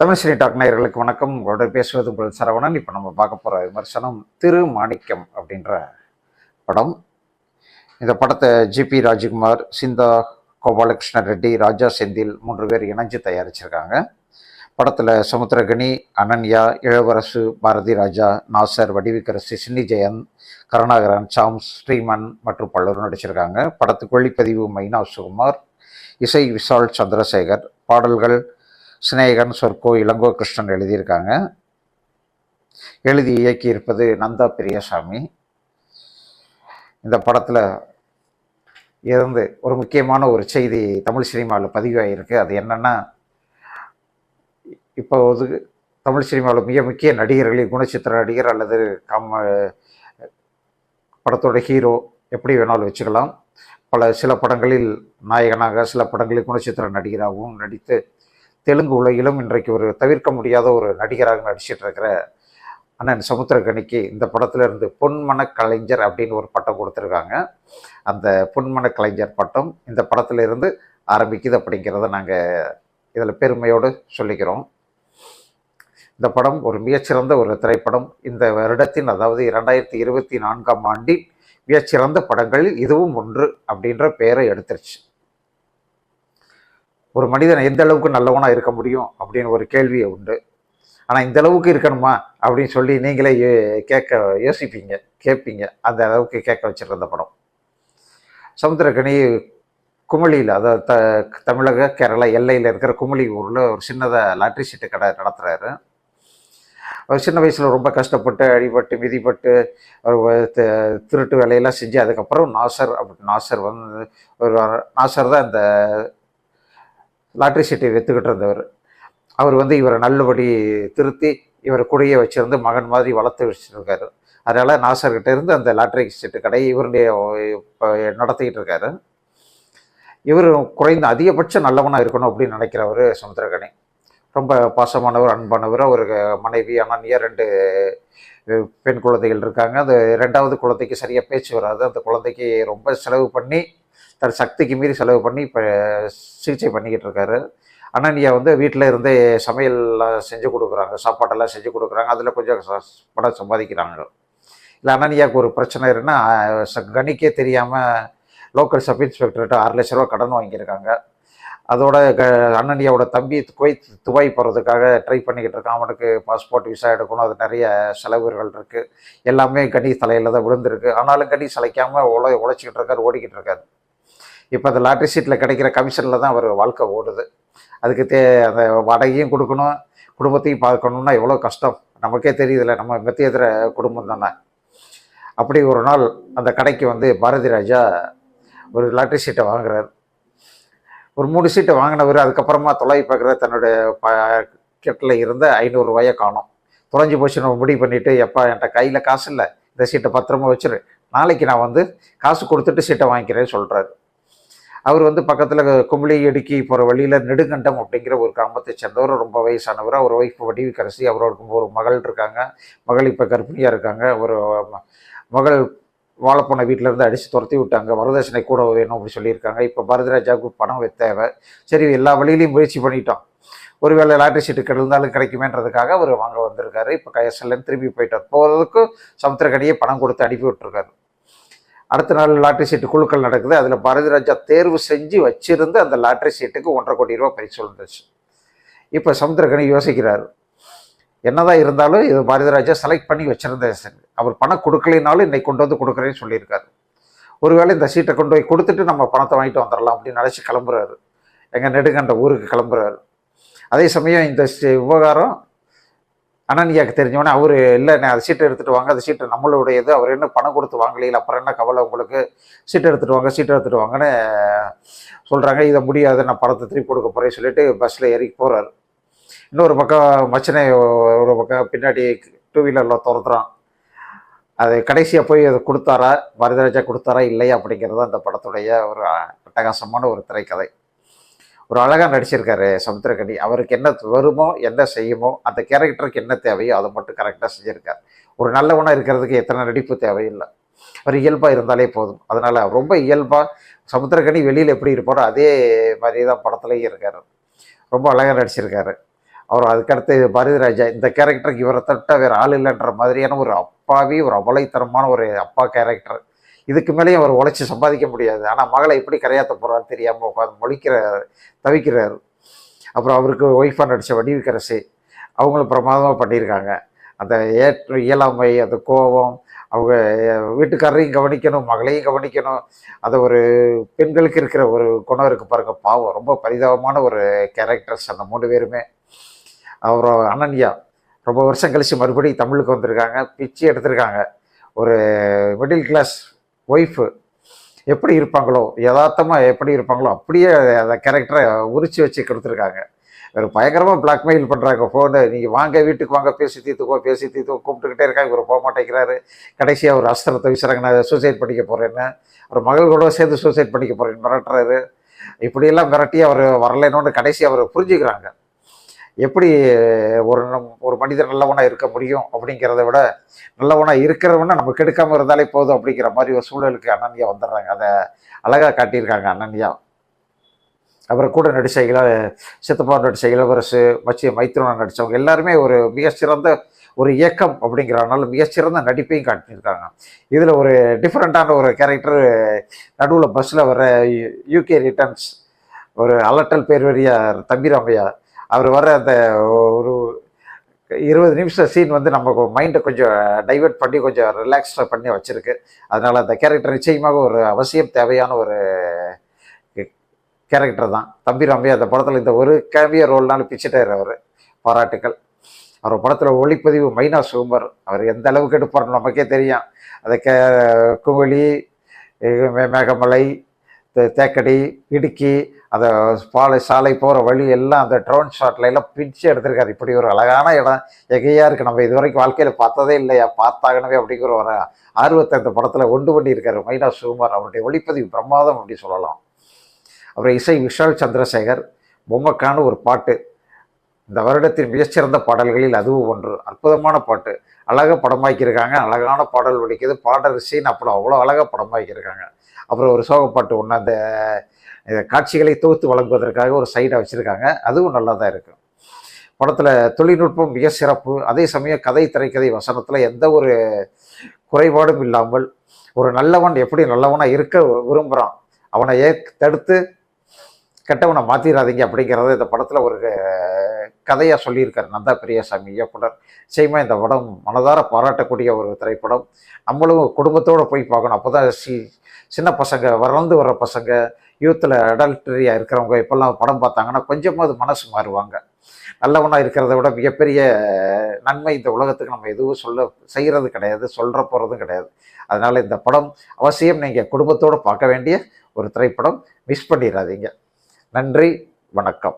Tamil talk நேயர்களுக்கு வணக்கம். உங்களோட பேசுவது உங்கள் சரவணன். இப்போ நம்ம பார்க்க போகிற விமர்சனம் திரு மாணிக்கம் அப்படின்ற படம். இந்த படத்தை ஜிபி ராஜ்குமார் சிந்தா கோபாலகிருஷ்ண ரெட்டி ராஜா செந்தில் மூன்று பேர் இணைஞ்சு தயாரிச்சிருக்காங்க. படத்தில் சமுத்திரகனி அனன்யா இளவரசு பாரதி ராஜா நாசர் வடிவிக்கரசு சின்னி ஜெயந்த் கருணாகரன் சாம்ஸ் ஸ்ரீமன் மற்றும் பலரும் நடிச்சிருக்காங்க. படத்துக்கு ஒளிப்பதிவு மைனா சுகுமார் இசை விஷால் சந்திரசேகர் பாடல்கள் சிநேகன் சொர்க்கோ இளங்கோ கிருஷ்ணன் எழுதியிருக்காங்க. எழுதி இயக்கியிருப்பது நந்தா பிரியசாமி. இந்த படத்தில் இருந்து ஒரு முக்கியமான ஒரு செய்தி தமிழ் சினிமாவில் பதிவாகியிருக்கு அது என்னென்னா இப்போது தமிழ் சினிமாவில் மிக முக்கிய நடிகர்களில் குணச்சித்திர நடிகர் அல்லது கம படத்தோட ஹீரோ எப்படி வேணாலும் வச்சுக்கலாம். பல சில படங்களில் நாயகனாக சில படங்களில் குணச்சித்திர நடிகராகவும் நடித்து தெலுங்கு உலகிலும் இன்றைக்கு ஒரு தவிர்க்க முடியாத ஒரு நடிகராக நடிச்சிட்டு இருக்கிற அண்ணன் சமுத்திரகனிக்கு இந்த படத்துல இருந்து பொன்மன கலைஞர் அப்படின்னு ஒரு பட்டம் கொடுத்துருக்காங்க. அந்த பொன்மன கலைஞர் பட்டம் இந்த படத்துல இருந்து ஆரம்பிக்குது அப்படிங்கிறத நாங்கள் இதில் பெருமையோடு சொல்லிக்கிறோம். இந்த படம் ஒரு மிகச்சிறந்த ஒரு திரைப்படம். இந்த வருடத்தின் அதாவது இரண்டாயிரத்தி இருபத்தி நான்காம் ஆண்டின் மிகச்சிறந்த படங்களில் இதுவும் ஒன்று அப்படின்ற பெயரை எடுத்துருச்சு. ஒரு மனிதன் எந்த அளவுக்கு நல்லவனா இருக்க முடியும் அப்படின்னு ஒரு கேள்வியை உண்டு. ஆனால் இந்த அளவுக்கு இருக்கணுமா அப்படின்னு சொல்லி நீங்களே கேட்க யோசிப்பீங்க கேட்பீங்க. அந்த அளவுக்கு கேட்க வச்சிருந்த படம். சமுத்திரக்கனி குமளியில் அதாவது த தமிழக கேரளா எல்லையில் இருக்கிற குமளி ஊரில் ஒரு சின்னதாக லாட்ரி சீட்டு கடை நடத்துகிறாரு அவர் சின்ன வயசில் ரொம்ப கஷ்டப்பட்டு அடிபட்டு மிதிப்பட்டு திருட்டு வேலையெல்லாம் செஞ்சு அதுக்கப்புறம் நாசர் அப்படி நாசர் வந்து ஒரு நாசர் தான் இந்த லாட்ரி சீட்டை விற்றுக்கிட்டு இருந்தவர். அவர் வந்து இவரை நல்லபடி திருத்தி இவரை கூடயே வச்சிருந்து மகன் மாதிரி வளர்த்து வச்சுருக்காரு. அதனால் நாசர்கிட்ட இருந்து அந்த லாட்ரி சீட்டு கடையை இவருடைய இப்போ நடத்திக்கிட்டு இருக்காரு. இவர் குறைந்த அதிகபட்சம் நல்லவனாக இருக்கணும் அப்படின்னு நினைக்கிறவர் சமுத்திரகனி ரொம்ப பாசமானவர் அன்பானவர். ஒரு மனைவி அனன்யா ரெண்டு பெண் குழந்தைகள் இருக்காங்க. அந்த ரெண்டாவது குழந்தைக்கு சரியாக பேச்சு வராது. அந்த குழந்தைக்கு ரொம்ப செலவு பண்ணி தன் சக்திக்கு மீறி செலவு பண்ணி இப்போ சிகிச்சை பண்ணிக்கிட்டு இருக்காரு. அனன்யா வந்து வீட்டில் இருந்தே சமையல்லாம் செஞ்சு கொடுக்குறாங்க. சாப்பாட்டெல்லாம் செஞ்சு கொடுக்குறாங்க. அதில் கொஞ்சம் ச- பணம் சம்பாதிக்கிறாங்க. இல்லை அனன்யாவுக்கு ஒரு பிரச்சனை இருக்குன்னா ச- கணிக்கே தெரியாமல் லோக்கல் சப் இன்ஸ்பெக்டர்கிட்ட ஆறு லட்ச ரூபா கடன் வாங்கியிருக்காங்க. அதோட க அண்ணனியாவோட தம்பி குவைத் துபாய் போகிறதுக்காக ட்ரை பண்ணிக்கிட்டு இருக்கான். அவனுக்கு பாஸ்போர்ட் விசா எடுக்கணும். அது நிறைய செலவுகள் இருக்குது எல்லாமே கனி தலையில் தான் விழுந்திருக்கு. ஆனாலும் கனி சளைக்காமல் உழை உழைச்சிக்கிட்டு இருக்காரு ஓடிக்கிட்டு இருக்காரு. இப்போ அந்த லாட்ரி சீட்டில் கிடைக்கிற கமிஷனில் தான் அவர் வாழ்க்கை ஓடுது. அதுக்கு தே அந்த வாடகையும் கொடுக்கணும் குடும்பத்தையும் பார்க்கணுன்னா எவ்வளோ கஷ்டம். நமக்கே தெரியுதுல்ல நம்ம மெத்தியதுற குடும்பம் தானே. அப்படி ஒரு நாள் அந்த கடைக்கு வந்து பாரதி ராஜா ஒரு லாட்ரி சீட்டை வாங்குறார். ஒரு மூணு சீட்டை வாங்கினவர் அதுக்கப்புறமா தொலை பார்க்குற தன்னுடைய பாக்கெட்டில் இருந்த ஐநூறுரூவாயை காணும். தொலைஞ்சு போச்சு நம்ம முடிவு பண்ணிவிட்டு எப்பா என்கிட்ட கையில் காசு இல்லை இந்த சீட்டை பத்திரமா வச்சுரு. நாளைக்கு நான் வந்து காசு கொடுத்துட்டு சீட்டை வாங்கிக்கிறேன்னு சொல்கிறாரு அவர் வந்து பக்கத்தில் கும்பளி இடுக்கி போகிற வழியில் நெடுங்கண்டம் அப்படிங்கிற ஒரு கிராமத்தை சேர்ந்தவர். ரொம்ப வயசானவர். அவர் ஒய்ஃப் வடிவிக்கரசி அவருக்கு ஒரு மகள் இருக்காங்க. மகள் இப்போ கர்ப்பிணியாக இருக்காங்க. ஒரு மகள் வாழைப்போன வீட்டிலேருந்து அடித்து துரத்தி விட்டாங்க. வரதட்சணை கூட வேணும் அப்படி சொல்லியிருக்காங்க. இப்போ பரதராஜாவுக்கு பணம் தேவை. சரி எல்லா வழியிலையும் முயற்சி பண்ணிட்டோம். ஒருவேளை லாட்ரி சீட்டு கிடந்தாலும் கிடைக்குமேன்றதுக்காக அவர் வாங்க வந்திருக்காரு. இப்போ கையசல்லன்னு திரும்பி போயிட்டார். போகிறதுக்கு சமுத்திரக்கடியே பணம் கொடுத்து அனுப்பி விட்டுருக்காரு. அடுத்த நாள் லாட்ரி சீட்டு குழுக்கள் நடக்குது. அதில் பாரதி ராஜா தேர்வு செஞ்சு வச்சிருந்து அந்த லாட்ரி சீட்டுக்கு ஒன்றரை கோடி ரூபா பரிசு வந்துச்சு இப்போ சமுத்திரக்கனி யோசிக்கிறார். என்னதான் இருந்தாலும் இது பாரதிராஜா செலக்ட் பண்ணி வச்சிருந்த அவர் பணம் கொடுக்கலைனாலும் இன்னைக்கு கொண்டு வந்து கொடுக்குறேன்னு சொல்லியிருக்காரு. ஒருவேளை இந்த சீட்டை கொண்டு போய் கொடுத்துட்டு நம்ம பணத்தை வாங்கிட்டு வந்துடலாம் அப்படின்னு நினச்சி கிளம்புறாரு. எங்கள் நெடுங்கண்ட ஊருக்கு கிளம்புறாரு. அதே சமயம் இந்த விவகாரம் அனன்யாவுக்கு தெரிஞ்சவொடனே அவர் இல்லை நான் அந்த சீட்டை எடுத்துகிட்டு வாங்க அந்த சீட்டை நம்மளுடையது அவர் என்ன பணம் கொடுத்து வாங்கலையில் அப்புறம் என்ன கவலை உங்களுக்கு? சீட்டை எடுத்துகிட்டு வாங்க சீட்டை எடுத்துகிட்டு வாங்கன்னு சொல்கிறாங்க இதை முடியாது நான் பணத்தை திருப்பி கொடுக்க போகிறேன்னு சொல்லிட்டு பஸ்ஸில் ஏறி போகிறார் இன்னொரு பக்கம் மச்சனை ஒரு பக்கம் பின்னாடி டூ வீலரில் துரத்துறான். அது கடைசியாக போய் அதை கொடுத்தாரா? வரதராஜா கொடுத்தாரா? இல்லையா? அப்படிங்கிறது அந்த படத்துடைய ஒரு அட்டகாசமான ஒரு திரைக்கதை. ஒரு அழகாக நடிச்சிருக்காரு சமுத்திரக்கனி அவருக்கு என்ன வருமோ என்ன செய்யுமோ அந்த கேரக்டருக்கு என்ன தேவையோ அதை மட்டும் கரெக்டாக செஞ்சுருக்கார். ஒரு நல்லவனாக இருக்கிறதுக்கு எத்தனை நடிப்பு தேவையில்லை. அவர் இயல்பாக இருந்தாலே போதும். அதனால் ரொம்ப இயல்பாக சமுத்திரக்கனி வெளியில் எப்படி இருப்பாரோ அதே மாதிரி தான் படத்துலையும் இருக்கார். ரொம்ப அழகாக நடிச்சிருக்காரு. அவர் அதுக்கடுத்து பாரதிராஜா இந்த கேரக்டருக்கு இவரை தட்ட வேறு ஆள் இல்லைன்ற மாதிரியான ஒரு அப்பாவி ஒரு அபலைத்தரமான ஒரு அப்பா கேரக்டர். இதுக்கு மேலேயும் அவர் உழைச்சி சம்பாதிக்க முடியாது. ஆனால் மகளை எப்படி கரையாற்ற போகிறான்னு தெரியாமல் உட்காந்து மொழிக்கிறார் தவிக்கிறார். அப்புறம் அவருக்கு ஒய்ஃபாக நடித்த வடிவுக்கரசு அவங்களும் பிரமாதமாக பண்ணியிருக்காங்க. அந்த ஏற்ற இயலாமை அந்த கோபம் அவங்க வீட்டுக்காரரையும் கவனிக்கணும் மகளையும் கவனிக்கணும். அந்த ஒரு பெண்களுக்கு இருக்கிற ஒரு குணம் இருக்குது பாருங்கள் பாவம். ரொம்ப பரிதாபமான ஒரு கேரக்டர்ஸ் அந்த மூணு பேருமே. அப்புறம் அனன்யா ரொம்ப வருஷம் கழித்து மறுபடியும் தமிழுக்கு வந்திருக்காங்க பிச்சு எடுத்திருக்காங்க. ஒரு மிடில் கிளாஸ் ஒய்ஃபு. எப்படி இருப்பாங்களோ யதார்த்தமாக எப்படி இருப்பாங்களோ அப்படியே அந்த கேரக்டரை உரிச்சு வச்சு கொடுத்துருக்காங்க. ஒரு பயங்கரமாக பிளாக்மெயில் பண்ணுறாங்க ஃபோனு நீங்கள் வாங்க வீட்டுக்கு வாங்க பேசி தீர்த்துக்கோ பேசி தீர்த்துக்கோ கூப்பிட்டுக்கிட்டே இருக்காங்க. இவர் போக மாட்டேங்கிறாரு. கடைசியாக ஒரு அஸ்திரத்தை வீசுறாங்க நான் சூசைட் பண்ணிக்க போகிறேன்னு அவர் மகள் கூட சேர்ந்து சூசைட் பண்ணிக்க போகிறேன்னு மிரட்டுறாரு. இப்படியெல்லாம் மிரட்டி அவர் வரலைன்னு கடைசி அவர் புரிஞ்சுக்கிறாங்க. எப்படி ஒரு ஒரு மனிதர் நல்லவனாக இருக்க முடியும் அப்படிங்கிறத விட நல்லவனாக இருக்கிறவன நம்ம கெடுக்காமல் இருந்தாலே போதும் அப்படிங்கிற மாதிரி ஒரு சூழலுக்கு அனன்யா வந்துடுறாங்க. அதை அழகாக காட்டியிருக்காங்க அனன்யா. அப்புறம் கூட நடித்த இள சித்தப்பா நடித்த இளவரசு மச்சி மைத்ரனா நடித்தவங்க எல்லாருமே ஒரு மிக சிறந்த ஒரு இயக்கம் அப்படிங்கிறனால மிகச்சிறந்த நடிப்பையும் காட்டியிருக்காங்க. இதில் ஒரு டிஃப்ரெண்ட்டான ஒரு கேரக்டர் நடுவில் பஸ்ஸில் வர யூகே ரிட்டர்ன்ஸ் ஒரு அலட்டல் பேர்வரியார் தம்பிராமையார் அவர் வர அந்த ஒரு இருபது நிமிஷம் சீன் வந்து நம்ம மைண்டை கொஞ்சம் டைவெர்ட் பண்ணி கொஞ்சம் ரிலாக்ஸ்டாக பண்ணி வச்சுருக்கு. அதனால் அந்த கேரக்டர் நிச்சயமாக ஒரு அவசியம் தேவையான ஒரு கேரக்டர் தான். தம்பி ரம்பி அந்த படத்தில் இந்த ஒரு கேமிய ரோல்னாலும் பிச்சுட்டார் அவர். பாராட்டுக்கள். அவர் படத்தில் ஒளிப்பதிவு மைனா சுகுமர் அவர் எந்த அளவுக்கு எடுப்பார்னு நமக்கே தெரியும். அதை கே குமிழி மே- மேகமலை தேக்கடி இடுக்கி அந்த பாலை சாலை போகிற வழி எல்லாம் அந்த ட்ரோன் ஷாட்ல எல்லாம் பிரித்து எடுத்திருக்காரு. இப்படி ஒரு அழகான இடம் எகையாக இருக்குது நம்ம இது வரைக்கும் வாழ்க்கையில் பார்த்ததே இல்லையா? பார்த்தாகனவே அப்படிங்கிற ஒரு ஆர்வத்தை இந்த படத்தில் ஒன்று பண்ணியிருக்காரு மைனா சுகுமார் அவருடைய ஒளிப்பதிவு பிரமாதம் அப்படி சொல்லலாம். அப்புறம் இசை விஷால் சந்திரசேகர் பொம்மக்கான ஒரு பாட்டு. இந்த வருடத்தின் மிகச்சிறந்த பாடல்களில் அதுவும் ஒன்று. அற்புதமான பாட்டு. அழகாக படமாக்கியிருக்காங்க. அழகான பாடல் வடிக்குது பாடல் சீன் அப்புறம் அவ்வளோ அழகாக படமாக்கியிருக்காங்க. அப்புறம் ஒரு சோகப்பாட்டு ஒன்று அந்த காட்சிகளை தொகுத்து வழங்குவதற்காக ஒரு சைடாக வச்சுருக்காங்க. அதுவும் நல்லா தான் இருக்கும் படத்தில் தொழில்நுட்பம் மிக சிறப்பு. அதே சமயம் கதை திரைக்கதை வசனத்தில் எந்த ஒரு குறைபாடும் இல்லாமல் ஒரு நல்லவன் எப்படி நல்லவனாக இருக்க விரும்புகிறான் அவனை ஏ தடுத்து கெட்டவனை மாற்றிடாதீங்க அப்படிங்கிறத இந்த படத்தில் ஒரு கதையாக சொல்லியிருக்காரு நந்தா பெரியசாமி இயக்குனர். நிச்சயமாக இந்த படம் மனதார பாராட்டக்கூடிய ஒரு திரைப்படம். நம்மளும் குடும்பத்தோடு போய் பார்க்கணும். அப்போ தான் சி சின்ன பசங்க வளர்ந்து வர்ற பசங்க யூத்தில் அடல்டரியாக இருக்கிறவங்க இப்போல்லாம் படம் பார்த்தாங்கன்னா கொஞ்சமாவது மனசு மாறுவாங்க. நல்லவனாக இருக்கிறத விட மிகப்பெரிய நன்மை இந்த உலகத்துக்கு நம்ம எதுவும் சொல்ல செய்கிறது கிடையாது சொல்கிற போகிறதும் கிடையாது. அதனால் இந்த படம் அவசியம். நீங்கள் குடும்பத்தோடு பார்க்க வேண்டிய ஒரு திரைப்படம். மிஸ் பண்ணிடாதீங்க. நன்றி வணக்கம்.